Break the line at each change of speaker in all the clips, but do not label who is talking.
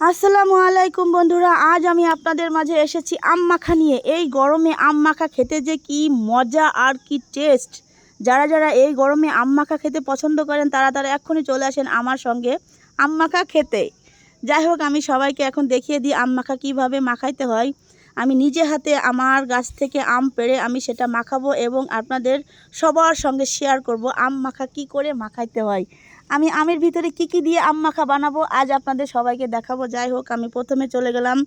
আসসালামু আলাইকুম বন্ধুরা, আজ আমি আপনাদের মাঝে এসেছি আম মাখা নিয়ে। এই গরমে আম মাখা খেতে যে কি মজা আর কি টেস্ট যারা যারা এই গরমে আম মাখা খেতে পছন্দ করেন, তারা তারা এক্ষুনি চলে আসেন আমার সঙ্গে আম মাখা খেতে। যাই হোক, আমি সবাইকে এখন দেখিয়ে দিই আম মাখা কীভাবে মাখাইতে হয়। আমি নিজে হাতে আমার গাছ থেকে আম পেড়ে আমি সেটা মাখাবো এবং আপনাদের সবার সঙ্গে শেয়ার করব আম মাখা কি করে মাখাইতে হয়। আমি আমের ভিতরে কি কি দিয়ে আম মাখা বানাবো, আজ আপনাদের সবাইকে দেখাবো। যাই হোক, আমি প্রথমে চলে গেলাম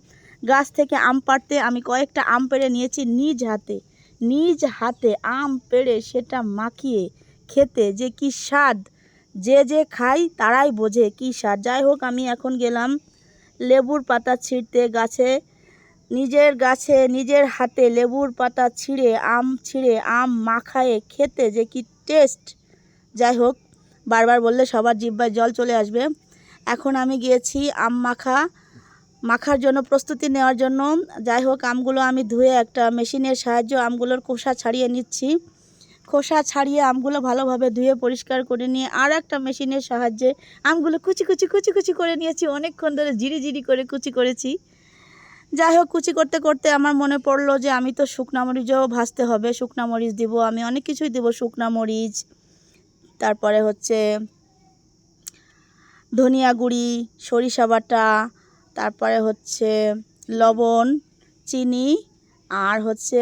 গাছ থেকে আম পাড়তে। আমি কয়েকটা আম পেড়ে নিয়েছি নিজ হাতে। নিজ হাতে আম পেড়ে সেটা মাখিয়ে খেতে যে কি স্বাদ, যে যে খাই তারাই বোঝে কি স্বাদ। যাই হোক, আমি এখন গেলাম লেবুর পাতা ছিঁড়তে গাছে। নিজের গাছে, নিজের হাতে লেবুর পাতা ছিঁড়ে, আম ছিঁড়ে, আম মাখায়ে খেতে যে কি টেস্ট। যাই হোক বারবার বললে সবার জিব্বায় জল চলে আসবে। এখন আমি গিয়েছি আম মাখা, মাখার জন্য প্রস্তুতি নেওয়ার জন্য। যাই হোক, আমগুলো আমি ধুয়ে একটা মেশিনের সাহায্যে আমগুলোর খোসা ছাড়িয়ে নিচ্ছি। খোসা ছাড়িয়ে আমগুলো ভালোভাবে ধুয়ে পরিষ্কার করে নিয়ে আর একটা মেশিনের সাহায্যে আমগুলো কুচি কুচি কুচি কুচি করে নিয়েছি। অনেকক্ষণ ধরে জিরি জিরি করে কুচি করেছি। যাই হোক, কুচি করতে করতে আমার মনে পড়ল যে আমি তো শুকনা মরিচও ভাজতে হবে, শুকনা মরিচ দিব, আমি অনেক কিছুই দেবো, শুকনা মরিচ তারপরে হচ্ছে ধনিয়া গুঁড়ি, সরিষা বাটা, তারপরে হচ্ছে লবণ, চিনি আর হচ্ছে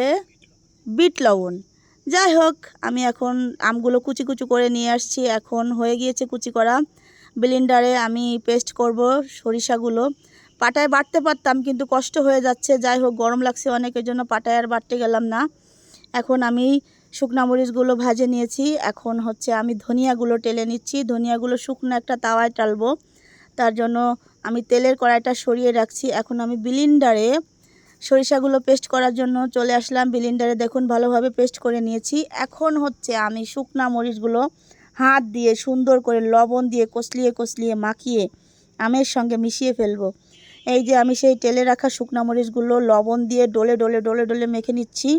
বিট লবণ। যাই হোক, আমি এখন আমগুলো কুচি কুচি করে নিয়ে আসছি। এখন হয়ে গিয়েছে কুচি করা। ব্লেন্ডারে আমি পেস্ট করব সরিষাগুলো। পাটায় বাটতে পারতাম, কিন্তু কষ্ট হয়ে যাচ্ছে। যাই হোক, গরম লাগছে অনেকের জন্য। পাটায় আর বাটতে গেলাম না। এখন আমি শুকনা মরিচগুলো ভাজে নিয়েছি। এখন হচ্ছে আমি ধনিয়াগুলো টেলে নিচ্ছি। ধনিয়াগুলো শুকনো একটা তাওয়ায় টালবো। তার জন্য আমি তেলের কড়াইটা সরিয়ে রাখছি। এখন আমি বিলিন্ডারে সরিষাগুলো পেস্ট করার জন্য চলে আসলাম। বিলিন্ডারে দেখুন ভালোভাবে পেস্ট করে নিয়েছি। এখন হচ্ছে আমি শুকনা মরিচগুলো হাত দিয়ে সুন্দর করে লবণ দিয়ে কষলিয়ে কষলিয়ে মাখিয়ে আমের সঙ্গে মিশিয়ে ফেলব। এই যে আমি সেই তেলে রাখা শুকনা মরিচগুলো লবণ দিয়ে ডলে ডলে ডলে ডলে মেখে নিচ্ছি।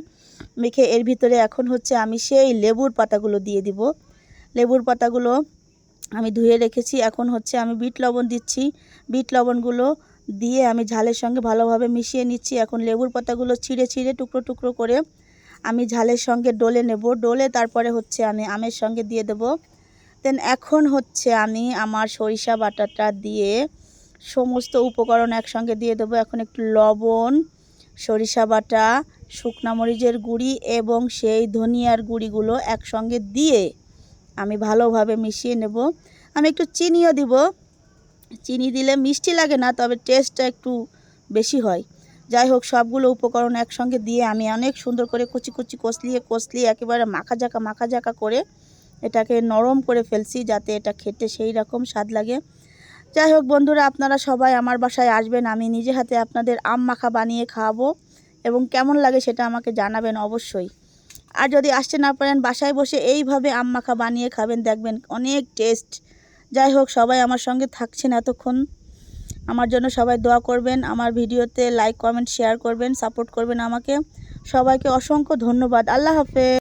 মেখে এর ভিতরে এখন হচ্ছে আমি সেই লেবুর পাতাগুলো দিয়ে দিব। লেবুর পাতাগুলো আমি ধুয়ে রেখেছি। এখন হচ্ছে আমি বিট লবণ দিচ্ছি। বিট লবণগুলো দিয়ে আমি ঝালের সঙ্গে ভালোভাবে মিশিয়ে নিচ্ছি। এখন লেবুর পাতাগুলো ছিঁড়ে ছিঁড়ে টুকরো টুকরো করে আমি ঝালের সঙ্গে ডলে নেব। ডলে তারপরে হচ্ছে আমি আমের সঙ্গে দিয়ে দেব। দেন এখন হচ্ছে আমি আমার সরিষা বাটাটা দিয়ে সমস্ত উপকরণ একসঙ্গে দিয়ে দেবো। এখন একটু লবণ সরিষা বাটা, শুকনা মরিচের গুঁড়ি এবং সেই ধনিয়ার গুঁড়িগুলো একসঙ্গে দিয়ে আমি ভালোভাবে মিশিয়ে নেব। আমি একটু চিনিও দিব। চিনি দিলে মিষ্টি লাগে না, তবে টেস্টটা একটু বেশি হয়। যাই হোক, সবগুলো উপকরণ একসঙ্গে দিয়ে আমি অনেক সুন্দর করে কুচি কুচি কষলিয়ে কষলিয়ে একেবারে মাখা জাকা মাখা জাকা করে এটাকে নরম করে ফেলছি যাতে এটা খেতে সেই রকম স্বাদ লাগে। যাই হোক বন্ধুরা, আপনারা সবাই আমার বাসায় আসবেন, আমি নিজে হাতে আপনাদের আম মাখা বানিয়ে খাওয়াবো এবং কেমন লাগে সেটা আমাকে জানাবেন অবশ্যই। আর যদি আসতে না পারেন, বাসায় বসে এইভাবে আম মাখা বানিয়ে খাবেন, দেখবেন অনেক টেস্ট। যাই হোক, সবাই আমার সঙ্গে থাকছেন এতক্ষণ। আমার জন্য সবাই দোয়া করবেন, আমার ভিডিওতে লাইক কমেন্ট শেয়ার করবেন সাপোর্ট করবেন আমাকে। সবাইকে অসংখ্য ধন্যবাদ। আল্লাহ হাফেজ।